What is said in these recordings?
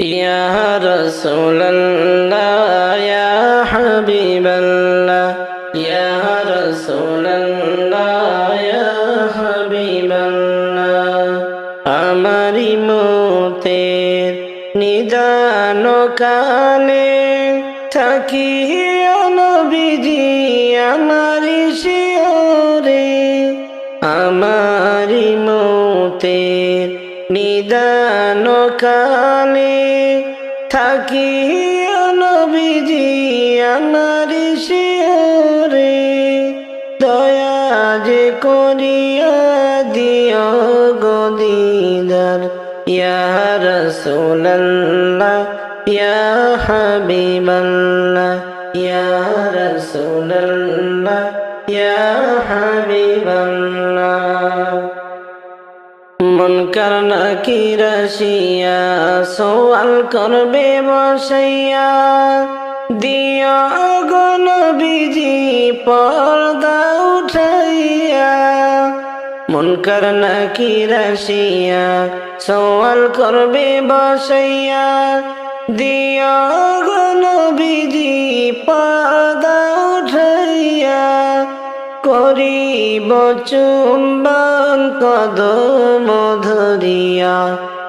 يا رسول الله يا حبيب الله يا رسول الله يا حبيب الله আমারি মতের নিদান কালে থাকি নিদান কালে থাকি নবীজি আমার শিয়রে দয়া যে করিয়া দিও গদিদার ইয়ার সোল্লা ইয়া মনকার নাকি রাশিয়া? সওয়াল করবে বসাইয়া। দিও গণ বিজি পর্দা উঠাইয়া। মনকার নাকি রাশিয়া? সওয়াল করবে বসাইয়া। দিও গণ বিজি পর্দা উঠাইয়া। করিব চুম্বন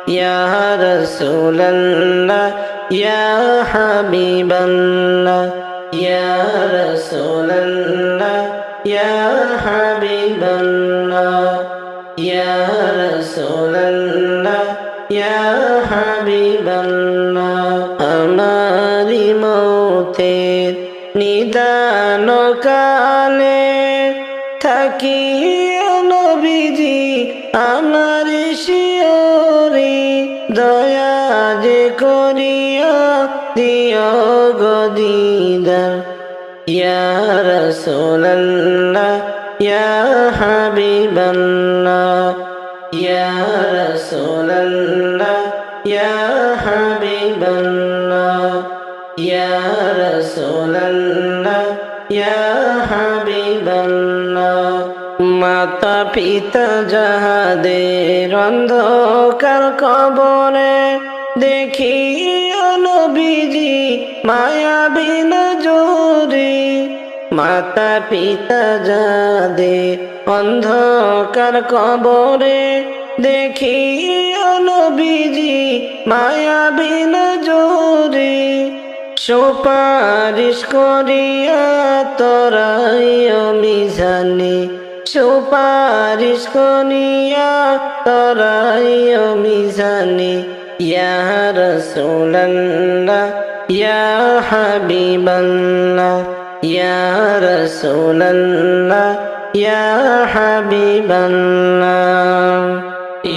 ইয়া রাসূলুল্লাহ, ইয়া হাবিবাল্লাহ, ইয়া রাসূলুল্লাহ, ইয়া হাবিবাল্লাহ, ইয়া রাসূলুল্লাহ, ইয়া হাবিবাল্লাহ। আমারি মৌতের নিদান কালে থাকি নবীজি, আমার শিওরে দয়া যে করিয়া দিও গদিদার ইয়া রাসূলুল্লাহ, ইয়া হাবিবাল্লাহ, ইয়া রাসূলুল্লাহ, ইয়া হাবিবাল্লাহ, ইয়া রাসূলুল্লাহ, ইয়া হাবিবাল্লাহ। মাতা পিতা যাহাদের অন্ধকার কবরে দেখি নবীজি, মায়া বিনা জোরে। মাতা পিতা যাদের অন্ধকার কবরে দেখি নবীজি, মায়া বিনা জোরে। সুপারিশ করিয়া তরাই মিজানে সুপারিশ করিয়া তরাই মিজানে ইয়া রাসূলুল্লাহ ইয়া হাবিবাল্লাহ ইয়া রাসূলুল্লাহ ইয়া হাবিবাল্লাহ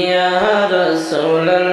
ইয়া রাসূলুল্লাহ।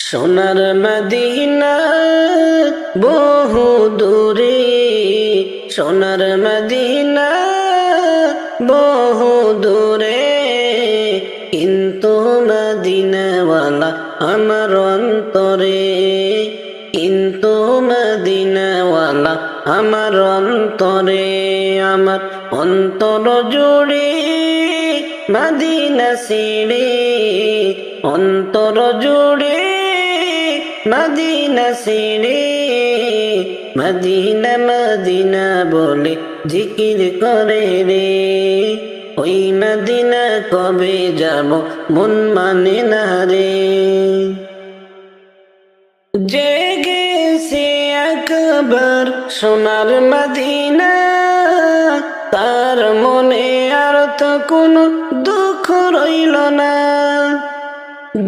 সোনার মদিনা বহু দূরে সোনার মদিনা আমার অন্তরে, আমার অন্তর জুড়ে, মাদিনা সিঁড়ে, অন্তর জুড়ে, মাদিনা সিঁড়ে, মদিনা মদিনা বলে জিকির করে রে। ওই মদিনা কবে যাব মন মানে না রে। জেগে একবার সোনার মদিনা, তার মনে আর তো কোনো দুঃখ রইল না।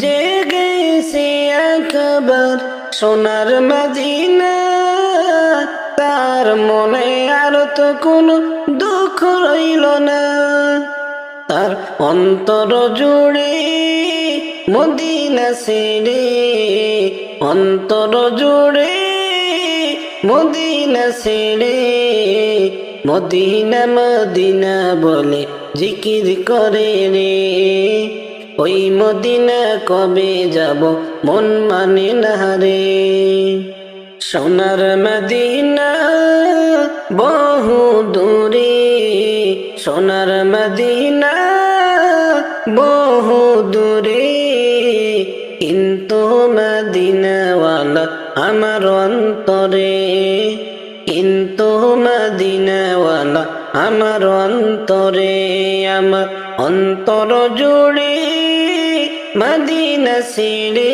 যে গেছে একবার সোনার মদিনা, তার মনে আর তো কোনো দুঃখ রইল না। তার অন্তর জুড়ে মদিনা ছেড়ে অন্তর জুড়ে মদিনা ছেড়ে, মদিনা মদিনা বলে জিকির করে রে। ওই মদিনা কবে যাব মন মানে না রে। সোনার মদিনা বহু দূরে, সোনার মদিনা বহু দূরে। কিন্তু মদিনাওয়ালা আমার অন্তরে আমার অন্তরে, আমার অন্তর জুড়ে, মদিনা সিঁড়ে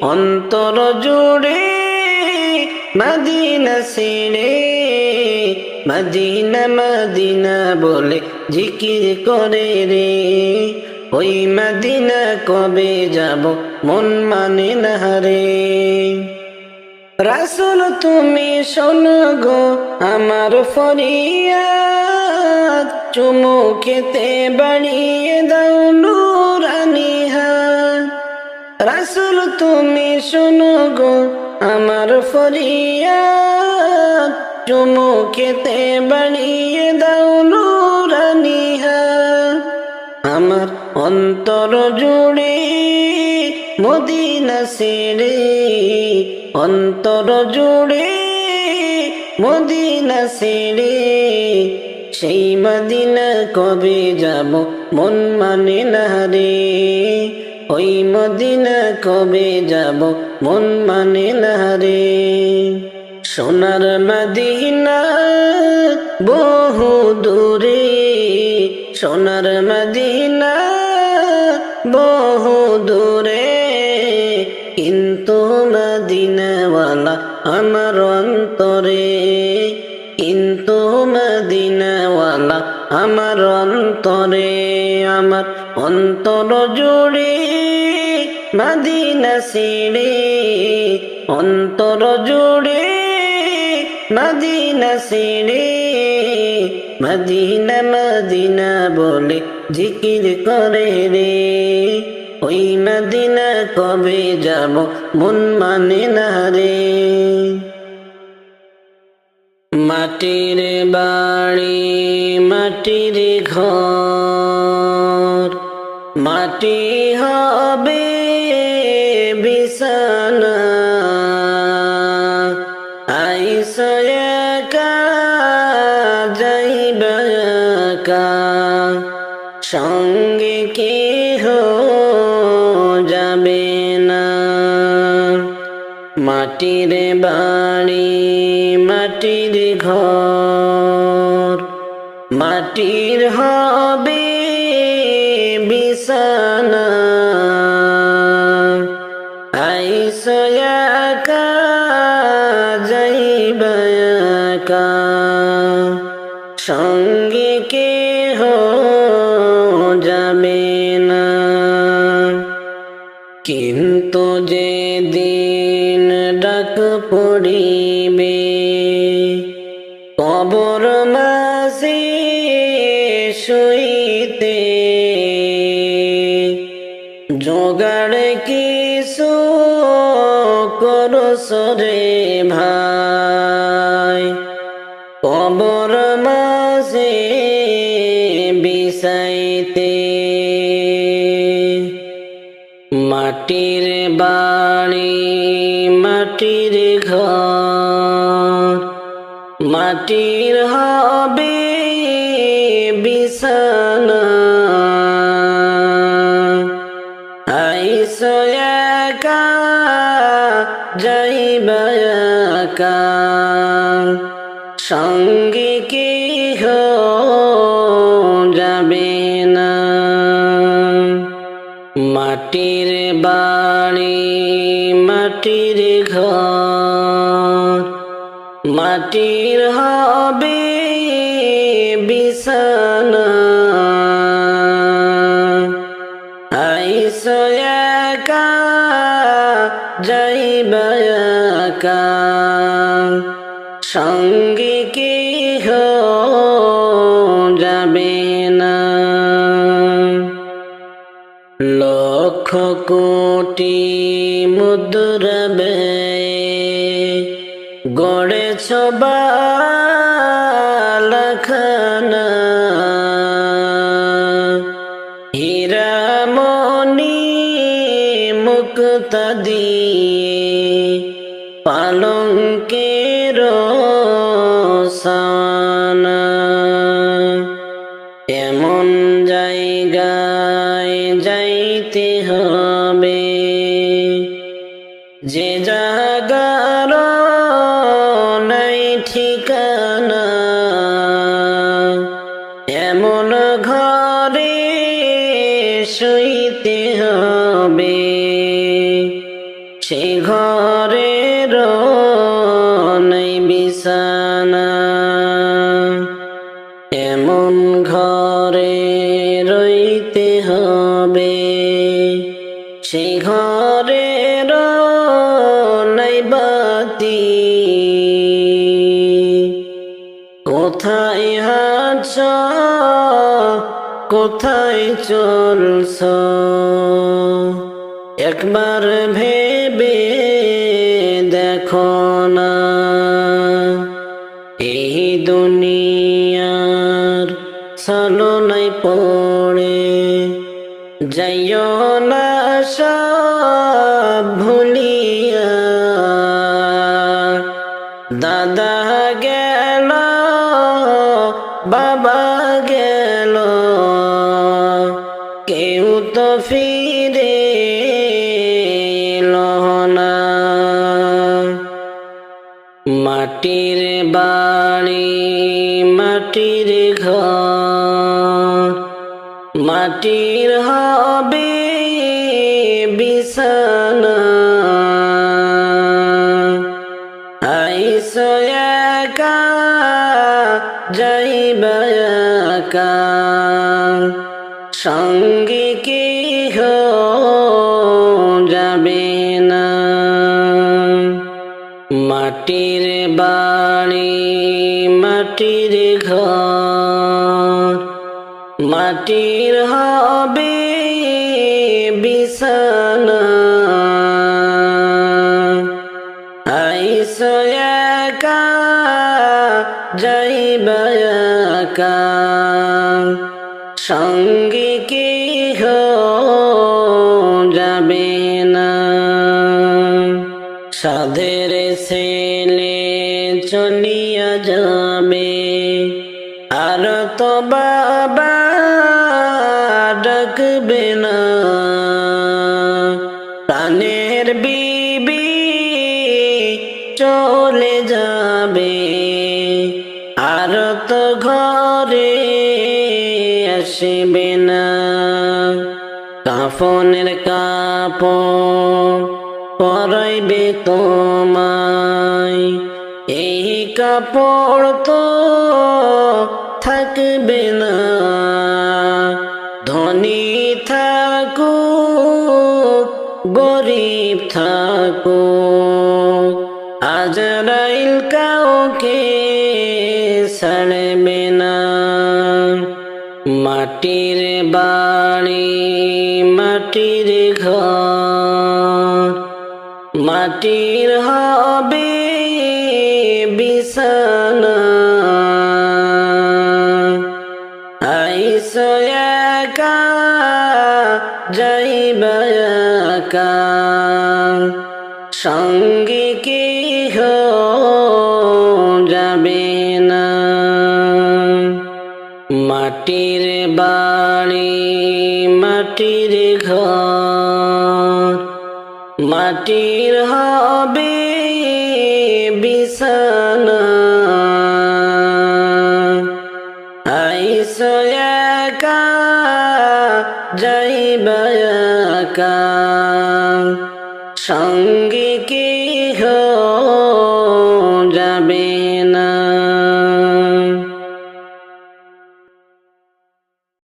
অন্তর জুড়ে, মদিনা সিঁড়ে মদিনা মদিনা বলে জিকির করে রে। ওই মদিনা কবে যাব মন মানে না রে। রাসুল তুমি শোনো গো, আমার ফরিয়াদ। চুমু খেতে বাড়িয়ে দাও নুরানি রাসুল তুমি শোনো গো, আমার ফরিয়াদ। চুমু খেতে বাড়িয়ে দাও নুরানি আমার অন্তর জুড়ে মদিনা ছেড়ে অন্তর জুড়ে মদিনা ছেড়ে, সেই মদিনা কবে যাব মন মানে না রে? ওই মদিনা কবে যাব মন মানে না রে? সোনার মদিনা বহু দূরে, সোনার মদিনা বহু দূরে, কিন্তু আমার অন্তরে। কিন্তু মদিনাওয়ালা আমার অন্তরে। আমার অন্তর জুড়ে মদিনা সিঁড়ে অন্তর জুড়ে মদিনা সিঁড়ে মদিনা মদিনা বলে জিকির করে রে। ওই মদিনা কবে যাব মন মানে না রে। মাটির বাড়ি মাটির ঘর মাটি হবে বাড়ি মাটির ঘর মাটির হবে পড়িবে কবর মাসে শুইতে জোগাড় কিছু করসরে ভাই। কবর মাসে বিষাইতে মাটির বাড়ি মাটির ঘর মাটির হবে মাটির বাড়ি মাটির ঘর। মাটির হবে বিছানা। আইসো একা যাইবা একা। সঙ্গে লক্ষ কোটি মুদ্রা গড়েছ বালখানা। হীরামণি মুক্তা দিয়ে পালঙ্কের সানা। এমন জায়গায় এমন ঘরে রইতে হবে। সে ঘরে নাই বাতি। কোথায় হাঁটছ, কোথায় চলছ? একবার ভেবে দেখো না। এই দুনিয়ার সালনাই পড়ে। যাইও না সব ভুলিয়া। দাদা গেল বাবা গেল। কেউ তো ফিরে মাটির বাড়ি মাটির ঘর মাটির হবে মাটির বাড়ি মাটির ঘর। মাটির হবে বিছানা সাধের ছেলে চলিয়া যাবে। আর তো বাবা ডাকবে না। প্রাণের বিবি চলে যাবে। আর তো ঘরে আসবে না। কাফনের কাপড় পরাইবে তোমায়। এই কাপড় তো থাকবে না। ধনী থাকুক, গরিব থাকুক আজরাইল কাউকে ছাড়বে না। মাটির বাড়ি, মাটির ঘর মাটির হবে বিছানা। আইসো একা, যাইবা একা। সঙ্গে কি যাবে না। মাটির বাড়ি, মাটির ঘর। মাটির হবে বিছানা